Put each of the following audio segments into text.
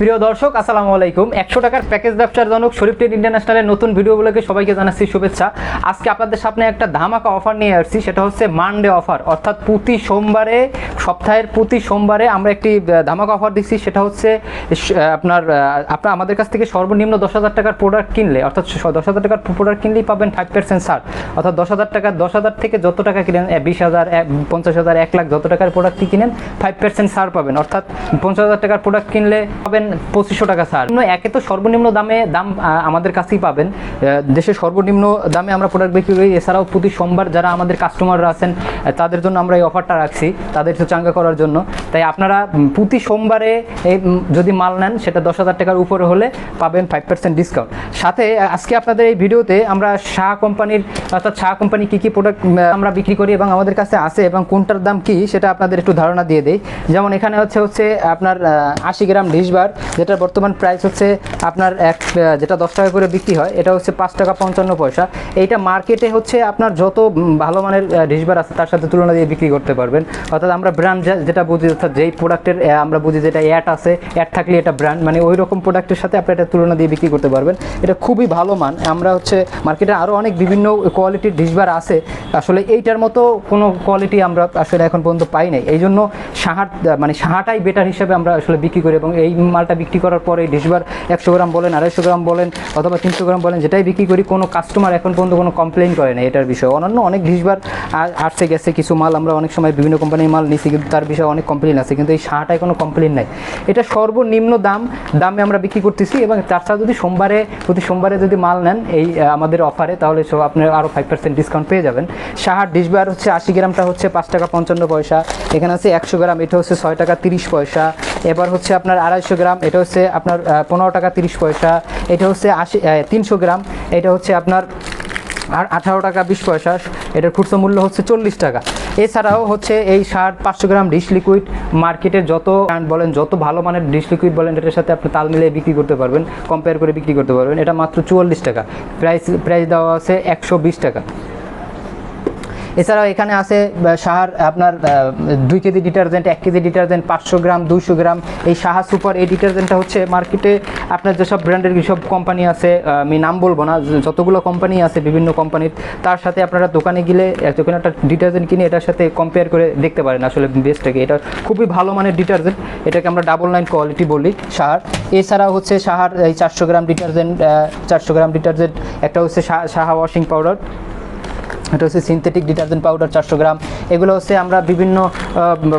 প্রিয় দর্শক, আসসালামু আলাইকুম। একশো টাকার প্যাকেজ ব্যবসার জনক শরীফ ট্রেড ইন্টারন্যাশনালের নতুন ভিডিওগুলোকে সবাইকে জানাচ্ছি শুভেচ্ছা। আজকে আপনাদের সামনে একটা ধামাকা অফার নিয়ে আসছি, সেটা হচ্ছে মানডে অফার অর্থাৎ প্রতি সোমবারে, সপ্তাহের প্রতি সোমবারে আমরা একটি ধামাকা অফার দিচ্ছি, সেটা হচ্ছে আপনার আপনার আমাদের কাছ থেকে সর্বনিম্ন দশ হাজার টাকার প্রোডাক্ট কিনলে, অর্থাৎ দশ হাজার টাকার প্রোডাক্ট কিনলেই পাবেন ফাইভ পার্সেন্ট ছাড়। অর্থাৎ দশ হাজার টাকা, দশ হাজার থেকে যত টাকা কিনেন বিশ হাজার পঞ্চাশ হাজার, এক লাখ যত টাকার প্রোডাক্টই কিনেন ফাইভ পার্সেন্ট ছাড় পাবেন। অর্থাৎ পঞ্চাশ হাজার টাকার প্রোডাক্ট কিনলে পাবেন পঁচিশশো টাকা ছাড় একে তো সর্বনিম্ন দামে দাম আমাদের কাছেই পাবেন। দেশের সর্বনিম্ন দামে আমরা প্রোডাক্ট বিক্রি করি। এছাড়াও প্রতি সোমবার যারা আমাদের কাস্টমাররা আছেন তাদের জন্য আমরা এই অফারটা রাখছি, তাদের চাঙ্গা করার জন্য। তাই আপনারা প্রতি সোমবারে যদি মাল নেন, সেটা দশ হাজার টাকার উপরে হলে পাবেন ফাইভ পার্সেন্ট ডিসকাউন্ট সাথে আজকে আপনাদের এই ভিডিওতে আমরা শাহ কোম্পানির, অর্থাৎ শাহ কোম্পানি কী কী প্রোডাক্ট আমরা বিক্রি করি এবং আমাদের কাছে আছে এবং কোনটার দাম কী, সেটা আপনাদের একটু ধারণা দিয়ে দেই। যেমন এখানে হচ্ছে হচ্ছে আপনার আশি গ্রাম ডিশবার যেটার বর্তমান প্রাইস হচ্ছে আপনার এক যেটা দশ টাকা করে বিক্রি হয়, এটা হচ্ছে পাঁচ টাকা পঞ্চান্ন পয়সা। এইটা মার্কেটে হচ্ছে আপনার যত ভালো মানের ডিশবার আছে, তার সাথে তুলনা দিয়ে বিক্রি করতে পারবেন। অর্থাৎ আমরা ব্র্যান্ড যেটা বুঝি, অর্থাৎ যেই প্রোডাক্টের আমরা বুঝি যেটা অ্যাড আছে অ্যাড থাকলে এটা ব্র্যান্ড মানে ওই রকম প্রোডাক্টের সাথে আপনি এটা তুলনা দিয়ে বিক্রি করতে পারবেন। এটা খুবই ভালো মান। আমরা হচ্ছে মার্কেটে আরও অনেক বিভিন্ন কোয়ালিটির ডিশবার আছে। আসলে এইটার মতো কোনো কোয়ালিটি আমরা আসলে এখন পর্যন্ত পাই নাই। এই জন্য সাহার মানে সাহাটাই বেটার হিসেবে আমরা আসলে বিক্রি করি এবং এই মালটা বিক্রি করার পরে ডিশবার একশো গ্রাম বলেন, আড়াইশো গ্রাম বলেন অথবা তিনশো গ্রাম বলেন, যেটাই বিক্রি করি, কোনো কাস্টমার এখন পর্যন্ত কোনো কমপ্লেন করে না এটার বিষয়ে। অন্যান্য অনেক ডিশবার আসছে, গেছে কিছু মাল, আমরা অনেক সময় বিভিন্ন কোম্পানির মাল নিছি, কিন্তু তার বিষয়ে অনেক কমপ্লেন আছে, কিন্তু এই সাহাটায় কোনো কমপ্লেন নাই। এটা সর্বনিম্ন দাম, দামে আমরা বিক্রি করতেছি এবং সাথে যদি সোমবারে, প্রতি সোমবারে যদি মাল নেন এই আমাদের অফারে তাহলে সব আপনার আরও ফাইভ পার্সেন্ট ডিসকাউন্ট পেয়ে যাবেন। সাহার ডিশবার হচ্ছে আশি গ্রামটা হচ্ছে পাঁচ টাকা পঞ্চান্ন পয়সা, এখানে আছে একশো গ্রাম, এটা হচ্ছে ছয় টাকা তিরিশ পয়সা এবার হচ্ছে আপনার আড়াইশো গ্রাম, এটা হচ্ছে আপনার পনেরো টাকা তিরিশ পয়সা, এটা হচ্ছে আশি তিনশো গ্রাম, এটা হচ্ছে আপনার আর আঠারো টাকা বিশ পয়সা, এটার খুচরো মূল্য হচ্ছে চল্লিশ টাকা। এছাড়াও হচ্ছে এই সার পাঁচশো গ্রাম ডিশ লিকুইড, মার্কেটের যত brand বলেন, যত ভালো মানের ডিশ লিকুইড বলেন, এটার সাথে আপনি তাল মিলিয়ে বিক্রি করতে পারবেন কম্পেয়ার করে বিক্রি করতে পারবেন, এটা মাত্র চুয়াল্লিশ টাকা। প্রাইস প্রাইস দেওয়া আছে একশো বিশ টাকা। এছাড়াও এখানে আছে সাহার আপনার দুই কেজি ডিটারজেন্ট, এক কেজি ডিটারজেন্ট, পাঁচশো গ্রাম, দুইশো গ্রাম। এই সাহা সুপার, এই ডিটারজেন্টটা হচ্ছে মার্কেটে আপনার যেসব ব্র্যান্ডের যেসব কোম্পানি আছে আমি নাম বলব না যতগুলো কোম্পানি আছে, বিভিন্ন কোম্পানির, তার সাথে আপনারা দোকানে গেলে যখন একটা ডিটারজেন্ট কিনে, এটার সাথে কম্পেয়ার করে দেখতে পারেন আসলে বেস্টটাকে। এটা খুবই ভালো মানের ডিটারজেন্ট, এটাকে আমরা ডাবল নাইন কোয়ালিটি বলি, সাহার। এছাড়াও হচ্ছে সাহার, এই চারশো গ্রাম ডিটারজেন্ট চারশো গ্রাম ডিটারজেন্ট, একটা হচ্ছে সাহা ওয়াশিং পাউডার এটা হচ্ছে সিনথেটিক ডিটারজেন্ট পাউডার চারশো গ্রাম। এগুলো হচ্ছে আমরা বিভিন্ন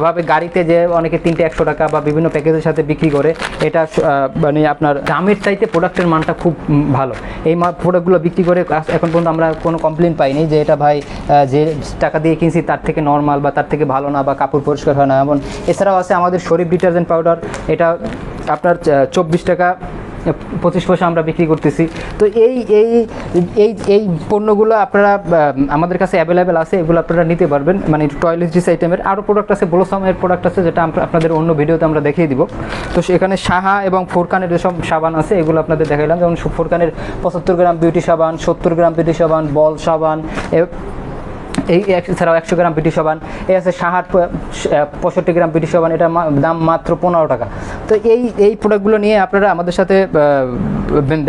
ভাবে গাড়িতে যে অনেকে তিনটে একশো টাকা বা বিভিন্ন প্যাকেজের সাথে বিক্রি করে, এটা মানে আপনার দামের চাইতে প্রোডাক্টের মানটা খুব ভালো। এই প্রোডাক্টগুলো বিক্রি করে এখন পর্যন্ত আমরা কোনো কমপ্লেন পাইনি যে এটা ভাই যে টাকা দিয়ে কিনছি তার থেকে নর্মাল বা তার থেকে ভালো না বা কাপড় পরিষ্কার হয় না। এমন, এছাড়াও আছে আমাদের শরীফ ডিটারজেন্ট পাউডার এটা আপনার চব্বিশ টাকা পঁচিশ পয়সা আমরা বিক্রি করতেছি। তো এই এই এই এই পণ্যগুলো আপনারা আমাদের কাছে অ্যাভেলেবেল আছে, এগুলো আপনারা নিতে পারবেন। মানে টয়লেট্রিস আইটেমের আরও প্রোডাক্ট আছে ব্লোসামের প্রোডাক্ট আছে, যেটা আমরা আপনাদের অন্য ভিডিওতে আমরা দেখিয়ে দিব। তো সেখানে সাহা এবং ফোরকানের যেসব সাবান আছে, এগুলো আপনাদের দেখাইলাম। যেমন ফোরকানের পঁচাত্তর গ্রাম বিউটি সাবান, সত্তর গ্রাম বিউটি সাবান, বল সাবান এই এছাড়াও একশো গ্রাম পিটি সাবান। এই আছে সাহার পঁয়ষট্টি গ্রাম পিটি সাবান এটা দাম মাত্র পনেরো টাকা। তো এই এই প্রোডাক্টগুলো নিয়ে আপনারা আমাদের সাথে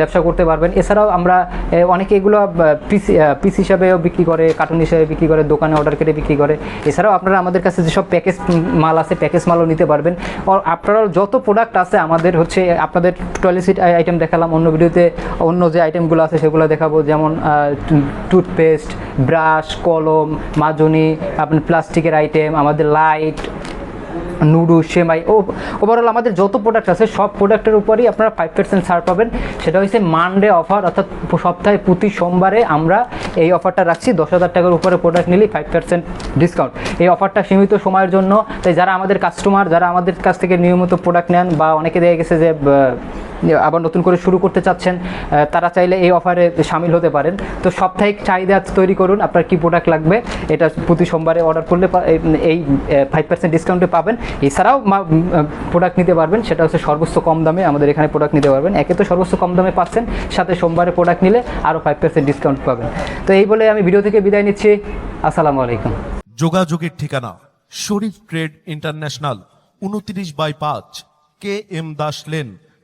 ব্যবসা করতে পারবেন। এছাড়াও আমরা অনেকে এগুলো পিস পিস হিসাবেও বিক্রি করে কার্টুন হিসাবে বিক্রি করে, দোকানে অর্ডার কেটে বিক্রি করে। এছাড়াও আপনারা আমাদের কাছে যেসব প্যাকেজ মাল আছে প্যাকেজ মালও নিতে পারবেন। আপনারাও যত প্রোডাক্ট আছে, আমাদের হচ্ছে, আপনাদের টয়লেট আইটেম দেখালাম, অন্য ভিডিওতে অন্য যে আইটেমগুলো আছে, সেগুলো দেখাবো। যেমন টুথপেস্ট ব্রাশ কলম, মাজনি, আপনার প্লাস্টিকের আইটেম আমাদের লাইট নুডু, সেমাই, ও ওভারঅল আমাদের যত প্রোডাক্ট আছে, সব প্রোডাক্টের উপরই আপনারা ফাইভ পার্সেন্ট ছাড় পাবেন। সেটা হচ্ছে মানডে অফার অর্থাৎ সপ্তাহে প্রতি সোমবারে আমরা এই অফারটা রাখছি। দশ হাজার টাকার উপরে প্রোডাক্ট নিলেই ফাইভ পার্সেন্ট ডিসকাউন্ট এই অফারটা সীমিত সময়ের জন্য, তাই যারা আমাদের কাস্টমার যারা আমাদের কাছ থেকে নিয়মিত প্রোডাক্ট নেন বা অনেকে দেখে গেছে যে আবার নতুন করে শুরু করতে চাচ্ছেন তারা চাইলে এই অফারে সামিল হতে পারেন। তো সাপ্তাহিক চাহিদা তৈরি করুন, আপনার কি প্রোডাক্ট লাগবে, এটা প্রতি সোমবারে অর্ডার করলে এই- ফাইভ পার্সেন্ট ডিসকাউন্টে পাবেন। এছাড়াও প্রোডাক্ট নিতে পারবেন, সেটা হচ্ছে সর্বোচ্চ কম দামে আমাদের এখানে প্রোডাক্ট নিতে পারবেন। একে তো সর্বোচ্চ কম দামে পাচ্ছেন, সাথে সোমবারে প্রোডাক্ট নিলে আরও ফাইভ পার্সেন্ট ডিসকাউন্ট পাবেন। তো এই বলে আমি ভিডিও থেকে বিদায় নিচ্ছি। আসসালামু আলাইকুম। যোগাযোগের ঠিকানা, শরীফ ট্রেড ইন্টারন্যাশনাল, উনত্রিশ বাই পাঁচ, K M Das lane.